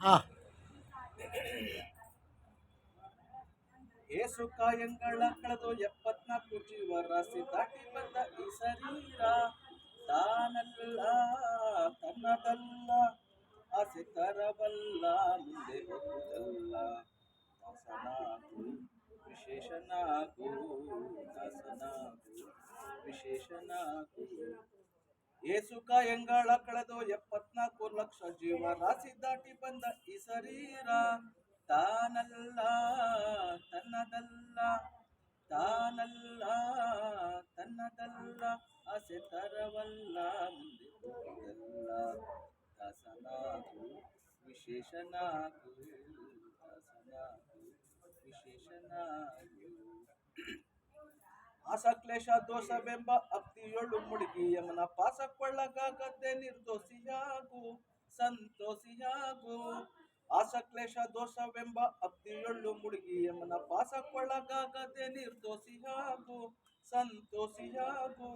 ಹಾಂ. ಏಸು ಕಾಯಂಗಳ ಕಳೆದು ಎಪ್ಪತ್ನಾಲ್ಕು ಜೀವರ ದಾಟಿ ಬಂದ ಈ ಶರೀರ. ತಾನಲ್ಲ, ತನ್ನದಲ್ಲ ಆಸೆ ತರಬಲ್ಲ ಮುಂದೆ ಹೋಗುವುದಲ್ಲ. ದಾಸನಾಗು, ವಿಶೇಷನಾಗು ದಾಸನಾಗು, ವಿಶೇಷನಾಗು. ಏಸು ಕಳೆದು ಲಕ್ಷ ಜೀವ ದಾಟಿ ಬಂದ ಈ ಶರೀರ ತಾನಲ್ಲ, ತನ್ನದಲ್ಲ ತಾನಲ್ಲ, ತನ್ನದಲ್ಲ ಆಸೆ ತರವಲ್ಲ ಮುಂದೆ ಹೋಗುವುದಲ್ಲ ದಾಸನಾಗು, ವಿಶೇಷನಾಗು. ದಾಸನಾಗು ವಿಶೇಷನಾಗು ಆಸಕ್ಲೇಶ ದೋಷವೆಂಬ ಅಕ್ತಿಯೊಳು ಮುಳುಗಿ, ಯಮನ ಪಾಸಕ್ಕೊಳ್ಳಗಾಗದೆ ನಿರ್ದೋಷಿಯಾಗು. ಸಂತೋಷಿಯಾಗು. ಆಸಕ್ಲೇಶ ದೋಷವೆಂಬ ಅಗ್ನಿಯೊಳ್ಳು ಮುಳುಗಿ ಯಮನ ಪಾಸಕ್ಕೊಳಗಾಗದೆ ನಿರ್ದೋಷಿಯಾಗು. ಸಂತೋಷಿಯಾಗು.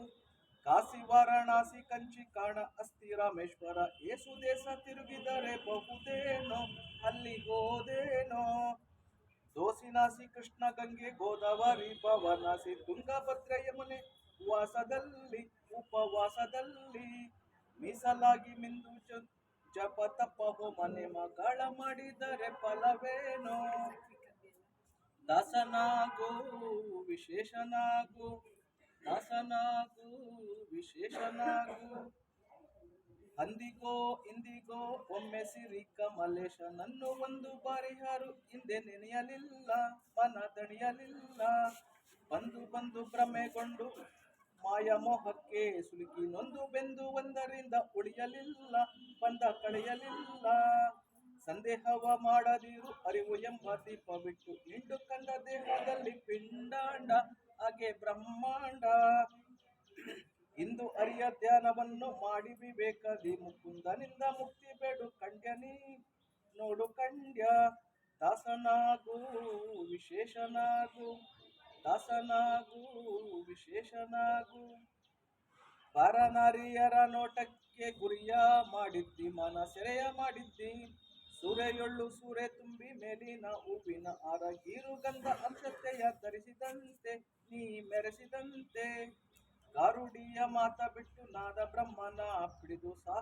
ಕಾಶಿ ವಾರಣಾಸಿ ಕಂಚಿ ಕಾಣ ಅಸ್ತಿ ರಾಮೇಶ್ವರ ಏಸು ದೇಶ ತಿರುಗಿದರೆ ಬಹುದೇನೋ ಅಲ್ಲಿಗೋದೇನೋ ದೋಸಿನಾಸಿ ಕೃಷ್ಣ ಗಂಗೆ ಗೋದಾವರಿ ಪವನಾಸಿ ತುಂಗಭದ್ರ ಯಮನೆ ವಾಸದಲ್ಲಿ ಉಪವಾಸದಲ್ಲಿ ಮೀಸಲಾಗಿ ಮಿಂದು ಜಪ ತಪ ಮನೆ ಮಗಳ ಮಾಡಿದರೆ ಫಲವೇನೋ? ದಾಸನಾಗು, ವಿಶೇಷನಾಗು ದಾಸನಾಗು, ವಿಶೇಷನಾಗು. ಅಂದಿಗೋ, ಇಂದಿಗೋ, ಒಮ್ಮೆ ಸಿರಿ ಕಮಲೇಶ ನನ್ನು ಒಂದು ಬಾರಿ ಯಾರು ಹಿಂದೆ ನೆನೆಯಲಿಲ್ಲ, ಮನ ದಣಿಯಲಿಲ್ಲ. ಬಂದು ಬಂದು ಭ್ರಮೆಗೊಂಡು ಮಾಯ ಮೋಹಕ್ಕೆ ಸುಲುಕಿ ನೊಂದು ಬೆಂದು ಒಂದರಿಂದ ಉಳಿಯಲಿಲ್ಲ, ಬಂದ ಕಳೆಯಲಿಲ್ಲ. ಸಂದೇಹವ ಮಾಡದಿರು ಅರಿವು ಎಂಬ ದೀಪ ಬಿಟ್ಟು ನಿಂಡು ಕಂಡ ದೇಹದಲ್ಲಿ ಪಿಂಡಾಂಡ, ಹಾಗೆ ಬ್ರಹ್ಮಾಂಡ. ಇಂದು ಅರಿಯ ಧ್ಯಾನವನ್ನು ಮಾಡಿ ವಿವೇಕದಿ ಮುಕುಂದನಿಂದ ಮುಕ್ತಿ ಬೇಡು ಕಂಡ್ಯನಿ ನೋಡು ಕಂಡ್ಯ ದಾಸನಾಗು, ವಿಶೇಷನಾಗು, ದಾಸನಾಗು. ವಿಶೇಷನಾಗು. ಪರನರಿಯರ ನೋಟಕ್ಕೆ ಗುರಿಯ ಮಾಡಿದ್ದಿ, ಮನ ಸೆರೆಯ ಮಾಡಿದ್ದಿ. ಸೂರೆಯೊಳ್ಳು ಸೂರೆ ತುಂಬಿ ಮೇಲಿನ ಹೂವಿನ ಆರ ಗೀರುಗಂಧ ಅಂಶತೆಯ ಧರಿಸಿದಂತೆ, ನೀ ಮೆರೆಸಿದಂತೆ. ಗಾರುಡಿಯ ಮಾತ ಬಿಟ್ಟು ನಾದ ಬ್ರಹ್ಮನ ಪಿಡಿದು ಸಾ,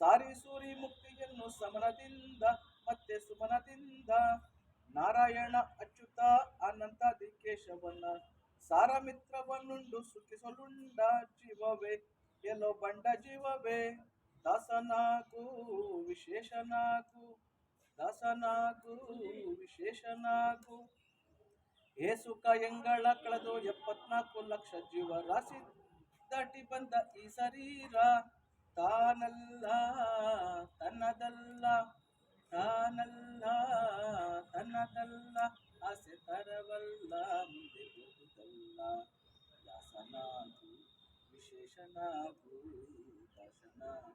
ಸಾರಿ ಸೂರಿ ಮುಕ್ತಿಯನ್ನು ಸಮನದಿಂದ, ಮತ್ತೆ ಸುಮನದಿಂದ. ನಾರಾಯಣ ಸಾರ ಮಿತ್ರವನ್ನುಂಡು ಸುಖಿಸಲುಂಡ ಜೀವವೇ, ಎಲ್ಲೋ ಬಂಡ ಜೀವವೇ. ದಾಸನಾಗು ವಿಶೇಷನಾಗು ದಾಸನಾಗು ವಿಶೇಷನಾಗು. ಏಸು ಎಂಗಳ ಕಳೆದು ಎಪ್ಪತ್ನಾಲ್ಕು ಲಕ್ಷ ಜೀವ ರಾಶಿ ದಾಟಿ ಬಂದ ಈ ಶರೀರ, ತಾನಲ್ಲ, ತನ್ನದಲ್ಲ, ತಾನಲ್ಲ. ದಾಸನಾಗು ವಿಶೇಷನಾಗು ದಾಸನಾಗು